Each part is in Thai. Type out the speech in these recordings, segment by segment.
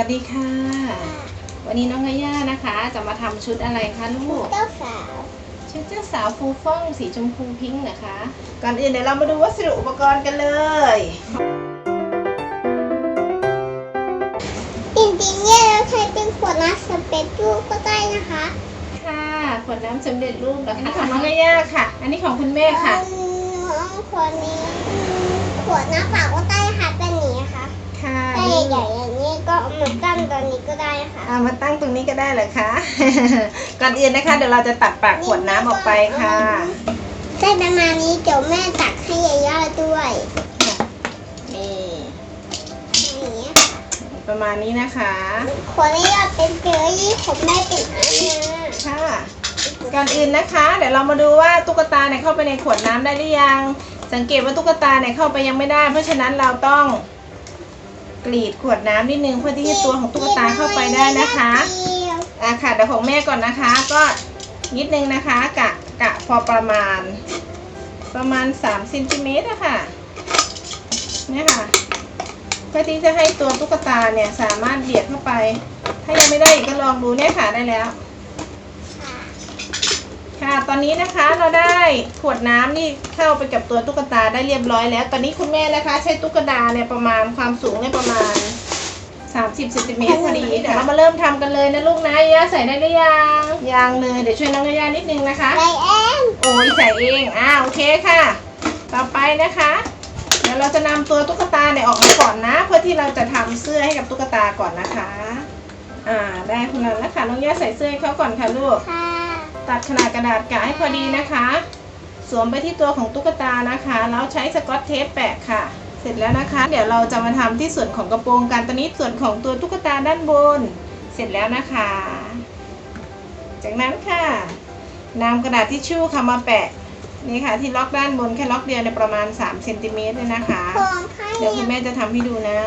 สวัสดีค่ะ วันนี้น้องกย่านะคะ จะมาทำชุดอะไรคะลูก เจ้าสาว ชุดเจ้าสาวฟูฟ่องสีชมพูพิงค์นะคะ ก่อนอื่นเดี๋ยวเรามาดูวัสดุอุปกรณ์กันเลยจริงๆเนี่ยเราใช้เป็นขวดน้ำสเปรย์รูปก็ได้นะคะ ค่ะขวดน้ำสำเร็จรูปเหรอคะอันนี้ของน้องกย่าค่ะ อันนี้ของคุณแม่ค่ะอืมขวดนี้อืมขวดน้ำเปล่าก็ได้ค่ะเป็นอย่างนี้ค่ะ ค่ะถ้าใหญ่ๆอย่างนี้ ก็เอามาตั้งตอนนี้ก็ได้ค่ะเอามาตั้งตรงนี้ก็ได้เหรอคะ ก่อนอื่นนะคะ เดี๋ยวเราจะตัดปากขวดน้ำออกไปค่ะใช่ประมาณนี้เดี๋ยวแม่ตักให้ยาย่าด้วยนี่อย่างนี้ค่ะประมาณนี้นะคะขวดนี้เราเป็นเกลือยี่ของแม่เป็นอันนี้ค่ะก่อนอื่นนะคะ เดี๋ยวเรามาดูว่าตุ๊กตาเนี่ยเข้าไปในขวดน้ำได้หรือยัง สังเกตว่าตุ๊กตาเนี่ยเข้าไปยังไม่ได้ เพราะฉะนั้นเราต้อง กรีดขวดน้ำนิดนึงเพื่อที่ให้ตัวของตุ๊กตาเข้าไปได้นะคะอะค่ะเดี๋ยวของแม่ก่อนนะคะ ก็นิดนึงนะคะ กะกะพอประมาณ ประมาณ3เซนติเมตรอะค่ะเนี่ยค่ะเพื่อที่จะให้ตัวตุ๊กตาเนี่ยสามารถเบียดเข้าไป ถ้ายังไม่ได้อีกก็ลองดูเนี่ยค่ะได้แล้ว ค่ะ ตอนนี้นะคะเราได้ขวดน้ำนี่เข้าไปกับตัวตุ๊กตาได้เรียบร้อยแล้ว ตอนนี้คุณแม่นะคะ ใช้ตุ๊กตาเนี่ยประมาณความสูงเนี่ยประมาณ 30เซนติเมตรพอดีเดี๋ยวเรามาเริ่มทำกันเลยนะลูกนะย่าใส่ได้หรือยังยังเลยเดี๋ยวช่วยน้องย่านิดนึงนะคะไรแอนโอ้ยใส่เองอ่าโอเคค่ะ ต่อไปนะคะเดี๋ยวเราจะนำตัวตุ๊กตาเนี่ยออกมาก่อนนะ เพื่อที่เราจะทำเสื้อให้กับตุ๊กตาก่อนนะคะ อ่าได้คนนั้นแล้วค่ะน้องย่าใส่เสื้อให้เขาก่อนค่ะลูกค่ะ ตัดขนาดกระดาษกะให้พอดีนะคะ สวมไปที่ตัวของตุ๊กตานะคะ แล้วใช้สกอตเทปแปะค่ะ เสร็จแล้วนะคะ เดี๋ยวเราจะมาทำที่ส่วนของกระโปรงกันตอนนี้ส่วนของตัวตุ๊กตาด้านบน เสร็จแล้วนะคะ จากนั้นค่ะนำกระดาษทิชชู่ค่ะมาแปะนี่ค่ะที่ล็อกด้านบนแค่ล็อกเดียวในยประมาณ3เซนติเมตรเลยนะคะของค่ะเดี๋ยวเนี่คุยณแม่จะทำให้ดูนะ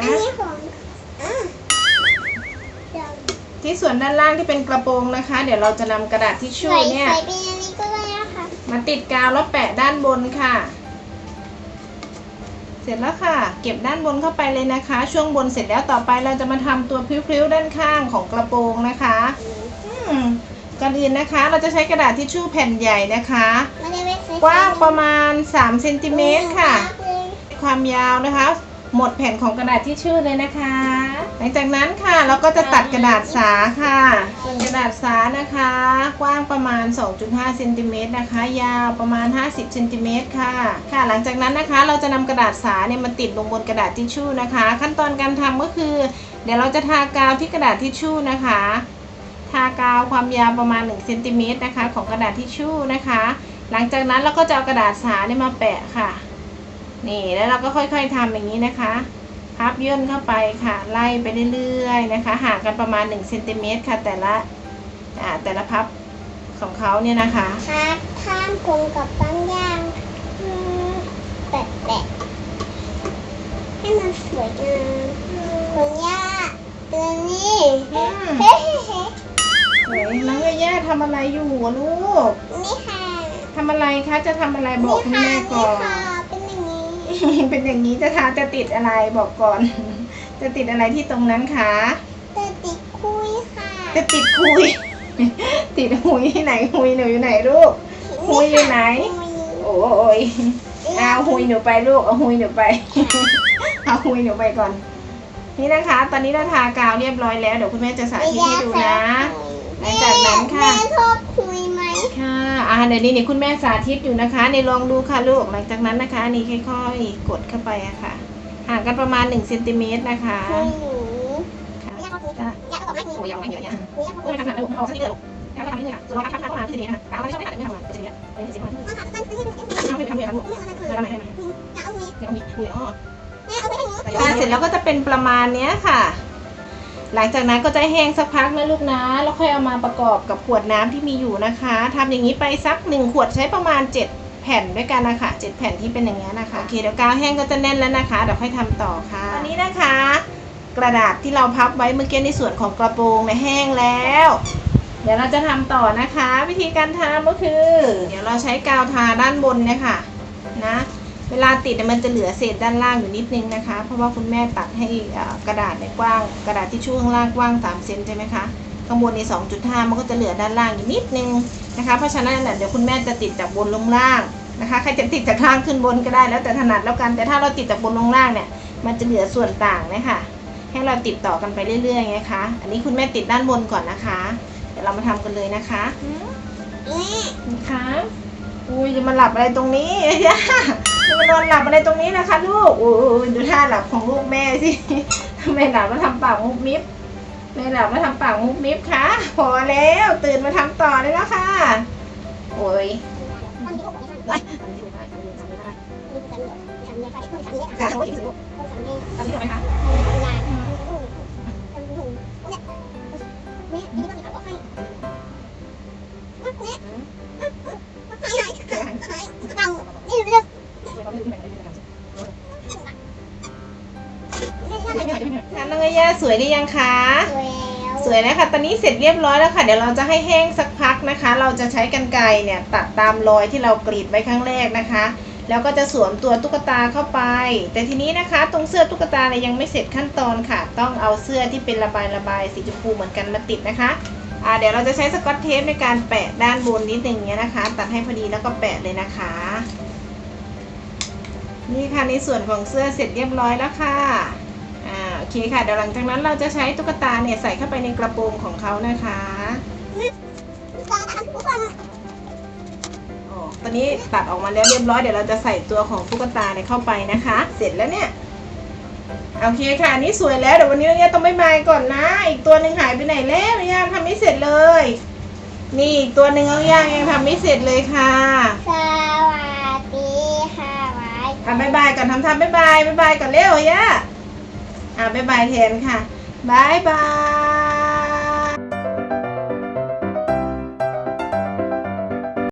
ที่ส่วนด้านล่างที่เป็นกระโปรงนะคะ เดี๋ยวเราจะนำกระดาษทิชชู่ใส่เนี่ย ใส่เป็นอันนี้ก็ได้นะคะมาติดกาวแล้วแปะด้านบนค่ะ เสร็จแล้วค่ะ เก็บด้านบนเข้าไปเลยนะคะ ช่วงบนเสร็จแล้วต่อไปเราจะมาทำตัวพริ้วๆด้านข้างของกระโปรงนะคะ อืมก่อนอื่นนะคะ เราจะใช้กระดาษทิชชู่แผ่นใหญ่นะคะไม่ได้ไม่ใส่กว้างประมาณ3เซนติเมตรค่ะมากเลยความยาวนะคะ หมดแผ่นของกระดาษทิชชู่เลยนะคะห ลังจากนั้นค่ะเราก็จะตัดกระดาษสาค่ะส่วนกระดาษสานะคะ กว้างประมาณ 2.5เซนติเมตรนะคะ ยาวประมาณ 50เซนติเมตรค่ะ ค่ะ หลังจากนั้นนะคะ เราจะนำกระดาษสาเนี่ยมาติดลงบนกระดาษทิชชู่นะคะ ขั้นตอนการทำก็คือ เดี๋ยวเราจะทากาวที่กระดาษทิชชู่นะคะ ทากาวความยาวประมาณ1เซนติเมตรนะคะ ของกระดาษทิชชู่นะคะ หลังจากนั้นเราก็จะเอากระดาษสาเนี่ยมาแปะค่ะ นี่แล้วเราก็ค่อยๆทำอย่างนี้นะคะ พับย่นเข้าไปค่ะ ไล่ไปเรื่อยๆนะคะห่างกันประมาณ1เซนติเมตรค่ะ แต่ละอ่าแต่ละพับของเขาเนี่ยนะคะทาข้ามกลมกับบางอย่างอืมแปะแปะให้มันสวยงามคนย่าตัวนี้อืมเฮ้เฮ้เฮ้เฮ้ยน้องย่าทำอะไรอยู่อะลูก นี่ค่ะทำอะไรคะ จะทำอะไรบอกคุณนี่แม่ค่ะก่อน เป็นอย่างนี้จะทาจะติดอะไรบอกก่อน จะติดอะไรที่ตรงนั้นคะแต่ติดคุยค่ะ จะติดคุย ติดหุยที่ไหนหุยหนูอยู่ไหนลูกคุยอยู่ไหนคุยโอ้ยเอาหุยหนูไปลูกเอาหุยหนูไปเอาหุยหนูไปก่อน นี่นะคะ ตอนนี้เราทากาวเรียบร้อยแล้วเดี๋ยวคุณแม่จะสาธิตให้ดูนะหลังจากนั้นค่ะแม่ชอบคุยไหม ค่ะอ่าเดี๋ยวนี้นี่คุณแม่สาธิตอยู่นะคะในลองดูค่ะลูกหลังจากนั้นนะคะ นี่ค่อยๆกดเข้าไปอะค่ะ ห่างกันประมาณ1เซนติเมตรนะคะคุยหนูค่ะอยากเอาคุยจ้ะอยากเอาไม่มีโอ้ยยังไม่เยอะยังคุยอยากเอาโอ้ยทำหนักเลยลูกเอาสักนิดเดียวลูกแล้วก็ทำนิดนึงค่ะส่วนเราทำทำเข้ามาที่นี้ค่ะกาวไม่ชอบไม่ขาดไม่ทำมาจะเสียไปเสียมาเอาไปทำเลยครับลูกแล้วทำไมได้ไหมอยากเอาคุยเดี๋ยวมีคุยอ๋อแม่เอาไปให้หนูค่ะเสร็จแล้วก็จะเป็นประมาณเนี้ยค่ะ หลังจากนั้นก็จะแห้งสักพักนะลูกนะ แล้วค่อยเอามาประกอบกับขวดน้ำที่มีอยู่นะคะทำอย่างนี้ไปสักหนึ่งขวดใช้ประมาณ 7 แผ่นด้วยกันนะคะ 7 แผ่นที่เป็นอย่างนี้นะคะโอเคเดี๋ยวกาวแห้งก็จะแน่นแล้วนะคะเดี๋ยวค่อยทำต่อค่ะตอนนี้นะคะ กระดาษที่เราพับไว้เมื่อกี้ในส่วนของกระโปรงเนี่ยแห้งแล้ว เดี๋ยวเราจะทำต่อนะคะ วิธีการทำก็คือ เดี๋ยวเราใช้กาวทาด้านบนเนี่ยค่ะนะ เวลาติดเนี่ยมันจะเหลือเศษด้านล่างอยู่นิดนึงนะคะ เพราะว่าคุณแม่ตัดให้เอ่อกระดาษเนี่ยกว้าง กระดาษที่ช่วข้างล่างกว้าง3เซนใช่ไหมคะข้างบนใน 2.5 มันก็จะเหลือด้านล่างอยู่นิดนึงนะคะ เพราะฉะนั้นเนี่ยเดี๋ยวคุณแม่จะติดจากบนลงล่างนะคะใครจะติดจากล่างขึ้นบนก็ได้แล้วแต่ถนัดแล้วกัน แต่ถ้าเราติดจากบนลงล่างเนี่ย มันจะเหลือส่วนต่างนะคะให้เราติดต่อกันไปเรื่อยๆไงคะ อันนี้คุณแม่ติดด้านบนก่อนนะคะ เดี๋ยวเรามาทำกันเลยนะคะนี่นะคะอุ้ยจะมาหลับอะไรตรงนี้ย่า จะมานอนหลับอะไรตรงนี้นะคะ ลูกอุ้ยดูท่าหลับของลูกแม่สิทำไมหลับแล้วทำปากมุบมิบแม่หลับแล้วทำปากมุบมิบคะพอแล้วตื่นมาทำต่อได้แล้วค่ะ โอ้ยตอนนี้ผมไม่ทำนี่คือทำเนี่ยทำเนี่ยค่ะทำเนี่ยค่ะทำทำไมเนี่ยถึงลูกทำเนี่ยทำที่ทำไมคะ ค่ะน้องย่าสวยหรือยังคะ สวยแล้วสวยแล้วค่ะตอนนี้เสร็จเรียบร้อยแล้วค่ะ เดี๋ยวเราจะให้แห้งสักพักนะคะ เราจะใช้กรรไกรเนี่ยตัดตามรอยที่เรากรีดไว้ครั้งแรกนะคะ แล้วก็จะสวมตัวตุ๊กตาเข้าไป แต่ทีนี้นะคะ ตรงเสื้อตุ๊กตาเนี่ยยังไม่เสร็จขั้นตอนค่ะ ต้องเอาเสื้อที่เป็นระบายระบายสีชมพูเหมือนกันมาติดนะคะอ่าเดี๋ยวเราจะใช้สกอตเทปในการแปะด้านบนนิดนึงเนี้ยนะคะ ตัดให้พอดีแล้วก็แปะเลยนะคะ นี่ค่ะในส่วนของเสื้อเสร็จเรียบร้อยแล้วค่ะอ่าโอ เคค่ะเดี๋ยวหลังจากนั้นเราจะใช้ตุ๊กตาเนี่ยใส่เข้าไปในกระโปรงของเขานะคะตาทุกคนอ๋อตอนนี้ตัดออกมาแล้วเรียบร้อยเดี๋ยวเราจะใส่ตัวของตุ๊กตาเนี่ยเข้าไปนะคะ เสร็จแล้วเนี่ยโอเคค่ะอันนี้สวยแล้วเดี๋ยววันนี้เนี่ยต้องไม่บายก่อนนะ อีกตัวหนึ่งหายไปไหนแล้วยังทำไม่เสร็จเลย นี่อีกตัวหนึ่งเอายังยังทำไม่เสร็จเลยค่ะสวัสดีค่ะไว้อะบายบายก่อนทำทำบายบายบายบายก่อนเร็วย่า อะบ๊ายบายแทนค่ะบายบาย